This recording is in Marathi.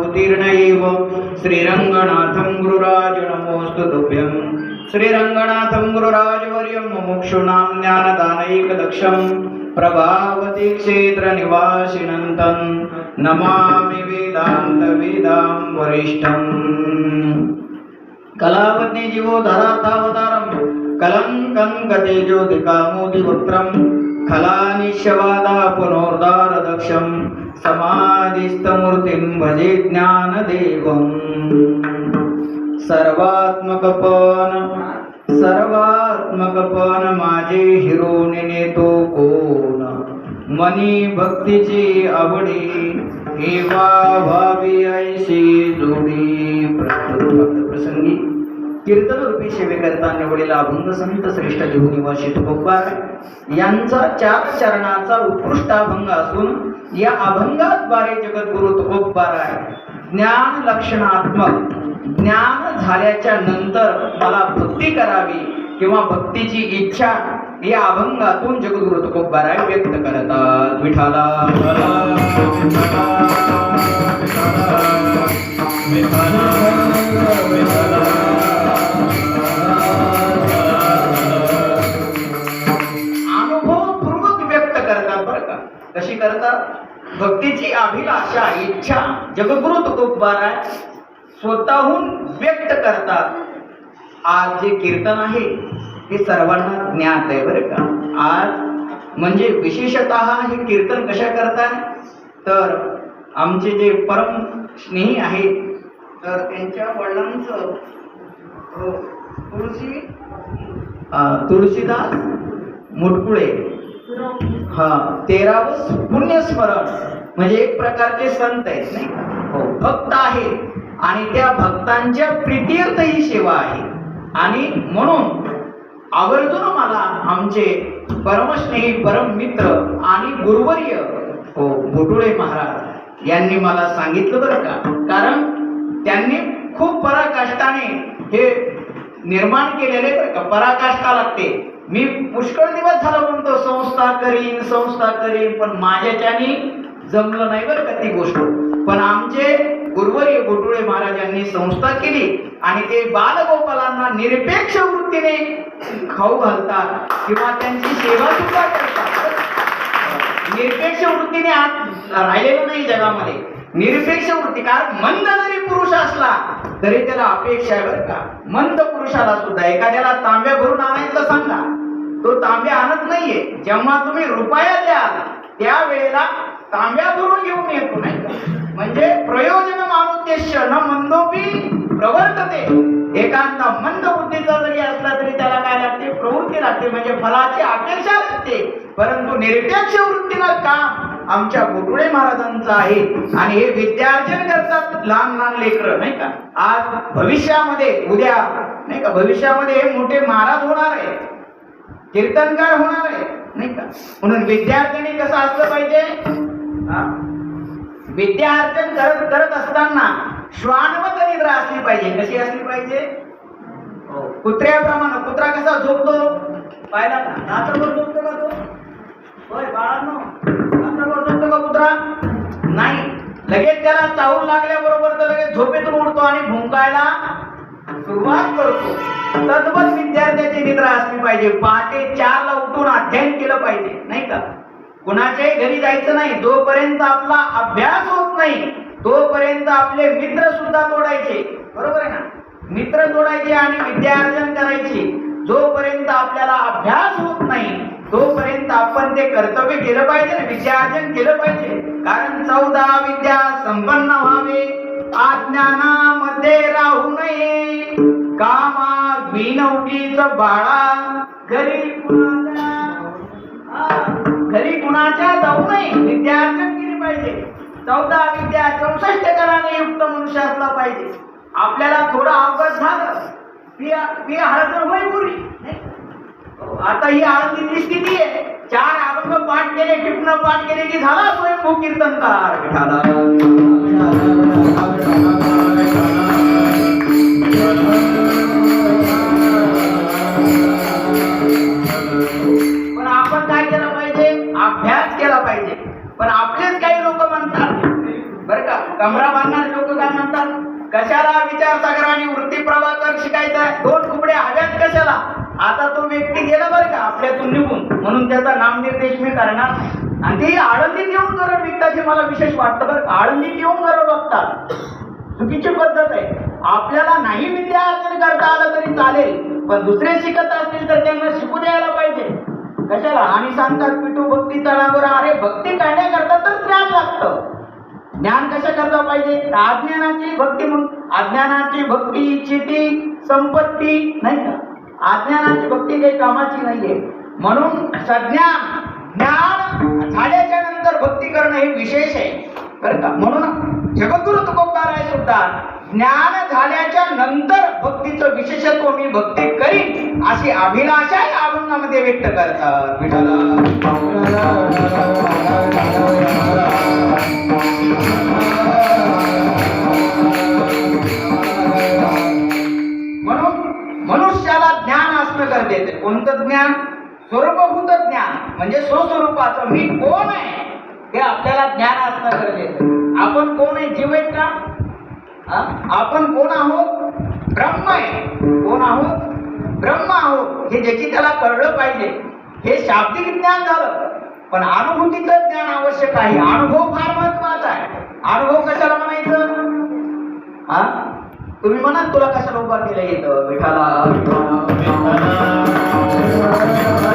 उत्तीर्ण एव श्रीरङ्गनाथं गुरुराज नमोऽस्तु तुभ्यं। श्रीरङ्गनाथं गुरुराजवर्यं मुमुक्षूणां ज्ञानदानैकदक्षं प्रभावती क्षेत्रनिवासिनन्तं नमामि वेदान्तवेदां वरिष्ठम् कलावती जीवो धरातावतारं कलङ्कं गतेजोदिकामोदिवक्त्रं खलानिशवादा पुनोर्दारदक्षं समाधिस्थमूर्तिं भजे ज्ञानदेवम् सर्वात्मकपन सर्वात्मकपन माझे हिरोनिने तो कोण? मनी भक्तीची आवडी हेवा भावी ऐशी जोडी प्रसंगी। कीर्तन रूपी सेवेकरता निवडलेला अभंग संत श्रेष्ठ जीव निवासी तुकोबार यांचा चार चरणाचा उत्कृष्ट अभंग असून या अभंगाद्वारे जगद्गुरु तुकोबार आहे. ज्ञान लक्षणात्मक ज्ञान झाल्याच्यानंतर मला भक्ती करावी किंवा भक्तीची इच्छा या अभंगातून जगद्गुरु तुकोबाराय व्यक्त करतात. विठाला करता करतात भक्तीची अभिलाषा इच्छा जगगुरु तुकोबाराय स्वतःहून व्यक्त करतात आज जे कीर्तन आहे ते सर्वांना ज्ञात आहे बरं का. आज म्हणजे विशेषत हे कीर्तन कशा करताय तर आमचे जे परम स्नेही आहेत तर त्यांच्या वडिलांचं तुळशी तुळशीदास मुटकुळे. हा तेरावं पुण्यस्मरण म्हणजे एक प्रकारचे संत आहेत नाही हो भक्त आहेत. आणि त्या भक्तांच्या प्रीतीर्थ ही सेवा आहे. आणि म्हणून आवर्जून मला आमचे परमस्नेही परम मित्र आणि गुरुवर्य हो बोटुळे महाराज यांनी मला सांगितलं बरं का? कारण त्यांनी खूप पराकाष्टाने हे निर्माण केलेले बरं का? पराकाष्ठा लागते. मी पुष्कळ दिवस झाला म्हणतो संस्था करीन संस्था करीन पण माझ्याच्यानी जमलं नाही बरं का ती गोष्ट. पण आमचे गुरुवर्य गोटुळे महाराजांनी संस्था केली आणि ते बालगोपालांना निरपेक्ष वृत्तीने खाऊ घालतात किंवा त्यांची सेवा सुद्धा करतात. निरपेक्ष वृत्तीने आज राहिलेलं नाही जगामध्ये. निरपेक्ष वृत्ती कारण मंद जरी पुरुष तरी त्याला अपेक्षा आहे बरं का. मंद पुरुषाला सुद्धा एखाद्याला तांब्या भरून आणायचं सांगा. तो तांब्या आणत नाहीये. जेव्हा तुम्ही रुपया द्याल त्यावेळेला तांब्या भरून घेऊन येतो नाही म्हणजे प्रयोजन मानुद्देश न मंदोपी प्रवर्तते. एखादा मंद बुद्धीचा जरी असला तरी त्याला काय लागते? प्रवृत्ती लागते. म्हणजे फलाची अपेक्षा लागते. परंतु निरपेक्ष वृत्तीला काम आमच्या गुरुडे महाराजांचं आहे. आणि हे विद्यार्जन करतात लहान लहान लेकरं नाही का? आज भविष्यामध्ये उद्या नाही का? भविष्यामध्ये हे मोठे महाराज होणार आहे. कीर्तनकार होणार आहे नाही का? म्हणून विद्यार्थ्यांनी कसं असलं पाहिजे? विद्यार्थन विद्यार्जन करत करत असताना श्वानवत निद्रा असली पाहिजे. कशी असली पाहिजे? हो, कुत्र्याप्रमाणे. कुत्रा कसा झोपतो? पाहिला का? झोपतो का तो? होय बाळांनो. नाही. लगेच त्याला चावून लागल्याबरोबर तर लगेच झोपेतून उडतो आणि भुंकायला सुरुवात करतो. तद्वत विद्यार्थ्याची निद्रा असली पाहिजे. पहाटे चारला उठून अध्ययन केलं पाहिजे. नाही का? कुणाच्याही घरी जायचं नाही. जोपर्यंत आपला अभ्यास होत नाही. तोपर्यंत आपले मित्र सुद्धा तोडायचे. बरोबर आहे ना? मित्र तोडायचे आणि विद्यार्जन करायचे. जोपर्यंत आपल्याला अभ्यास होत नाही तोपर्यंत आपण ते कर्तव्य केलं पाहिजे ना विद्यार्जन केलं पाहिजे कारण चौदा विद्या संपन्न व्हावे. आज्ञानामध्ये राहू नये. कामा विनवटीच बाळा. घरी घरी कुणाच्या जाऊ नये. विद्यार्जन केले पाहिजे. चौदा विद्या चौसष्ट कराने युक्त मनुष्य असला पाहिजे. आपल्याला थोडा अवकाश झालं. पिया पिया हरकर होय पुरी नाही? आता ही आळंदीतली स्थिती आहे. चार अभंग पाठ केले टिपणं पाठ केले की झाला स्वयंभू कीर्तनकार पण आपण काय केलं पाहिजे? अभ्यास केला पाहिजे. पण आपलेच काही लोक म्हणतात. बरं का? कमरा बांधणारे लोक काय म्हणतात? कशाला विचारसागर आणि वृत्ती प्रवाह शिकायचा? आहे दोन कुबड्या हव्यात कशाला? आता तो व्यक्ती गेला बरं का आपल्यातून निघून. म्हणून त्याचा नामनिर्देश मी करणार आणि ते आळंदीत येऊन गरज विकताचे मला विशेष वाटतं बरं का. आळंदीत येऊन गरज बघतात. चुकीची पद्धत आहे. आपल्याला नाही विद्या अर्जन करता आलं तरी चालेल पण दुसरे शिकत असतील तर त्यांना शिकू द्यायला पाहिजे. कशाला? आणि सांगतात पिटू भक्ती तळावर अरे भक्ती करण्याकरता तर ज्ञान लागतं. ज्ञान कशा करता पाहिजे? अज्ञानाची भक्ती म्हणून अज्ञानाची भक्ती चिती संपत्ती नाही का? अज्ञानाची भक्ती काही कामाची नाहीये. म्हणून सज्ञान ज्ञान झाल्याच्यानंतर भक्ती करणं हे विशेष आहे. बरं का? म्हणून जगद्गुरु तुकोबाराय सुद्धा ज्ञान झाल्याच्यानंतर भक्तीचं विशेषत्व मी भक्ती करीन अशी अभिलाषा या अभंगामध्ये व्यक्त करतात. विठाला कोणतं ज्ञान स्वरूपभूत ज्ञान म्हणजे स्वस्वरूपाचं. मी कोण आहे? हे आपल्याला ज्ञान असणं गरजेचं आपण कोण आहे? जीव आहेत का? हा? आपण कोण आहोत? ब्रह्म आहे. कोण आहोत? ब्रह्म आहोत. हे ज्याची त्याला कळलं पाहिजे. हे शाब्दिक ज्ञान झालं. पण अनुभूतीचं ज्ञान आवश्यक आहे. अनुभव फार महत्त्वाचा आहे. अनुभव कशाला म्हणायचं? हा? तुम्ही म्हणा तुला कशाला उभा केलं येतं विठाला Música